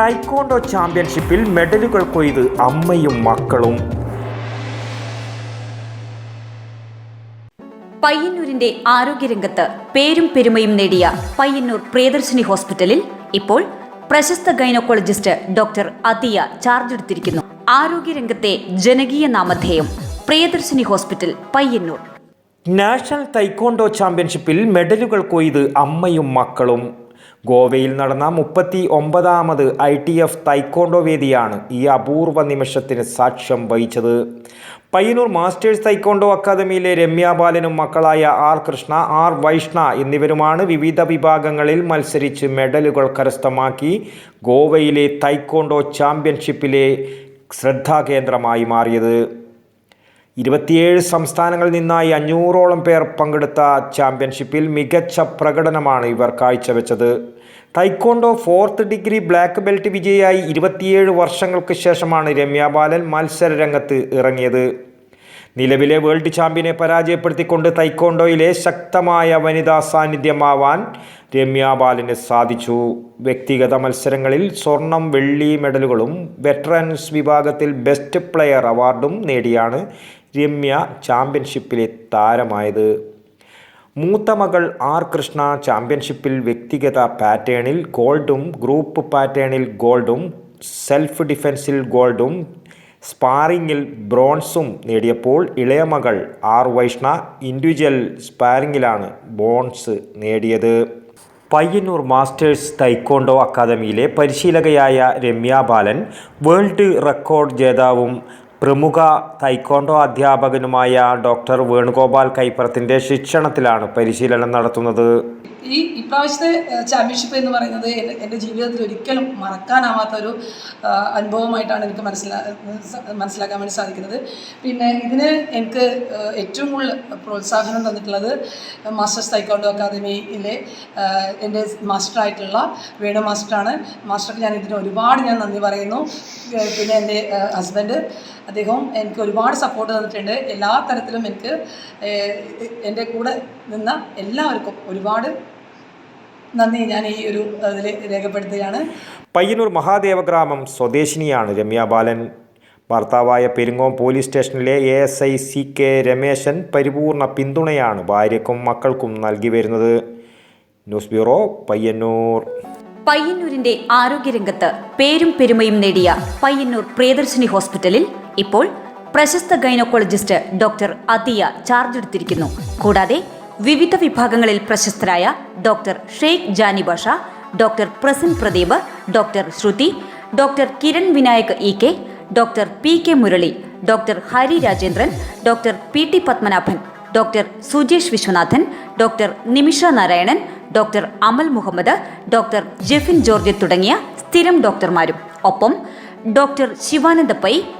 ടൈക്കോണ്ടോ ചാമ്പ്യൻഷിപ്പിൽ മെഡലുകൾ കൊയ്ത് അമ്മയും മക്കളും. പയ്യന്നൂരിന്റെ ആരോഗ്യരംഗത്ത് പേരും പെരുമയും നേടിയ പയ്യന്നൂർ പ്രിയദർശിനി ഹോസ്പിറ്റലിൽ ഇപ്പോൾ പ്രശസ്ത ഗൈനക്കോളജിസ്റ്റ് ഡോക്ടർ അതിയ ചാർജ് എടുത്തിരിക്കുന്നു. ആരോഗ്യരംഗത്തെ ജനകീയ നാമധേയം Priyadarshini hospital Payyanur. National taekwondo ചാമ്പ്യൻഷിപ്പിൽ മെഡലുകൾ കൊയ്ത് അമ്മയും മക്കളും. ഗോവയിൽ നടന്ന മുപ്പത്തി ഒമ്പതാമത് ഐ ടി എഫ് തൈക്കോണ്ടോ വേദിയാണ് ഈ അപൂർവ നിമിഷത്തിന് സാക്ഷ്യം വഹിച്ചത്. പയ്യന്നൂർ മാസ്റ്റേഴ്സ് തൈക്കോണ്ടോ അക്കാദമിയിലെ രമ്യ ബാലനും മക്കളായ ആർ കൃഷ്ണ ആർ വൈഷ്ണ എന്നിവരുമാണ് വിവിധ വിഭാഗങ്ങളിൽ മത്സരിച്ച് മെഡലുകൾ കരസ്ഥമാക്കി ഗോവയിലെ തൈക്കോണ്ടോ ചാമ്പ്യൻഷിപ്പിലെ ശ്രദ്ധാകേന്ദ്രമായി മാറിയത്. ഇരുപത്തിയേഴ് സംസ്ഥാനങ്ങളിൽ നിന്നായി അഞ്ഞൂറോളം പേർ പങ്കെടുത്ത ചാമ്പ്യൻഷിപ്പിൽ മികച്ച പ്രകടനമാണ് ഇവർ കാഴ്ചവെച്ചത്. Taekwondo fourth degree black belt വിജയിയായി ഇരുപത്തിയേഴ് വർഷങ്ങൾക്ക് ശേഷമാണ് രമ്യ ബാലൻ മത്സര രംഗത്ത് ഇറങ്ങിയത്. നിലവിലെ വേൾഡ് ചാമ്പ്യനെ പരാജയപ്പെടുത്തിക്കൊണ്ട് തൈക്കോണ്ടോയിലെ ശക്തമായ വനിതാ സാന്നിധ്യമാവാൻ രമ്യ ബാലന് സാധിച്ചു. വ്യക്തിഗത മത്സരങ്ങളിൽ സ്വർണം വെള്ളി മെഡലുകളും വെറ്ററൻസ് വിഭാഗത്തിൽ ബെസ്റ്റ് പ്ലെയർ അവാർഡും നേടിയാണ് രമ്യ ചാമ്പ്യൻഷിപ്പിലെ താരമായത്. മൂത്ത മകൾ ആർ കൃഷ്ണ ചാമ്പ്യൻഷിപ്പിൽ വ്യക്തിഗത പാറ്റേണിൽ ഗോൾഡും ഗ്രൂപ്പ് പാറ്റേണിൽ ഗോൾഡും സെൽഫ് ഡിഫൻസിൽ ഗോൾഡും സ്പാറിങ്ങിൽ ബ്രോൺസും നേടിയപ്പോൾ ഇളയ മകൾ ആർ വൈഷ്ണ ഇൻഡിവിജ്വൽ സ്പാറിങ്ങിലാണ് ബോൺസ് നേടിയത്. പയ്യന്നൂർ മാസ്റ്റേഴ്സ് തൈക്കോണ്ടോ അക്കാദമിയിലെ പരിശീലകയായ രമ്യ ബാലൻ വേൾഡ് റെക്കോർഡ് ജേതാവും പ്രമുഖ തൈക്കോണ്ടോ അധ്യാപകനുമായ ഡോക്ടർ വേണുഗോപാൽ കൈപ്പറത്തിന്റെ ശിക്ഷണത്തിലാണ് പരിശീലനം നടത്തുന്നത്. ഈ ഇപ്രാവശ്യത്തെ ചാമ്പ്യൻഷിപ്പ് എന്ന് പറയുന്നത് എന്റെ ജീവിതത്തിൽ ഒരിക്കലും മറക്കാനാവാത്ത ഒരു അനുഭവമായിട്ടാണ് എനിക്ക് മനസ്സിലാ മനസ്സിലാക്കാൻ വേണ്ടി സാധിക്കുന്നത്. പിന്നെ ഇതിന് എനിക്ക് ഏറ്റവും കൂടുതൽ പ്രോത്സാഹനം തന്നിട്ടുള്ളത് മാസ്റ്റേഴ്സ് തൈക്കോണ്ടോ അക്കാദമിയിലെ എന്റെ മാസ്റ്ററായിട്ടുള്ള വേണു മാസ്റ്ററാണ്. മാസ്റ്റർക്ക് ഞാൻ ഇതിന് ഒരുപാട് ഞാൻ നന്ദി പറയുന്നു. പിന്നെ എന്റെ ഹസ്ബൻഡ് അദ്ദേഹവും എനിക്ക് ഒരുപാട് സപ്പോർട്ട് തന്നിട്ടുണ്ട്. എല്ലാ തരത്തിലും എനിക്ക് എന്റെ കൂടെ നിന്ന എല്ലാവർക്കും ഒരുപാട് നന്ദി ഞാൻ ഈ ഒരു അതിൽ രേഖപ്പെടുത്തുകയാണ്. പയ്യന്നൂർ മഹാദേവ ഗ്രാമം സ്വദേശിനിയാണ് രമ്യ ബാലൻ. ഭർത്താവായ പെരുങ്ങോം പോലീസ് സ്റ്റേഷനിലെ A S I C K Rameshan പരിപൂർണ പിന്തുണയാണ് ഭാര്യക്കും മക്കൾക്കും നൽകി വരുന്നത്. News bureau Payyanur. പയ്യന്നൂരിന്റെ ആരോഗ്യരംഗത്ത് പേരും പെരുമയും നേടിയ പയ്യന്നൂർ പ്രിയദർശിനി ഹോസ്പിറ്റലിൽ ഇപ്പോൾ പ്രശസ്ത ഗൈനക്കോളജിസ്റ്റ് ഡോക്ടർ അതിയ ചാർജ് എടുത്തിരിക്കുന്നു. കൂടാതെ വിവിധ വിഭാഗങ്ങളിൽ പ്രശസ്തരായ doctor Sheikh Jani Basha doctor Prasan Pradeep doctor Shruti doctor Kiran Vinayak E K doctor P K Murali doctor Hari Rajendran doctor P T Padmanabhan doctor Sujesh Viswanathan doctor Nimisha Narayanan doctor Amal Muhammad doctor Jefin George തുടങ്ങിയ സ്ഥിരം ഡോക്ടർമാരും. ഒപ്പം doctor Shivananda Pai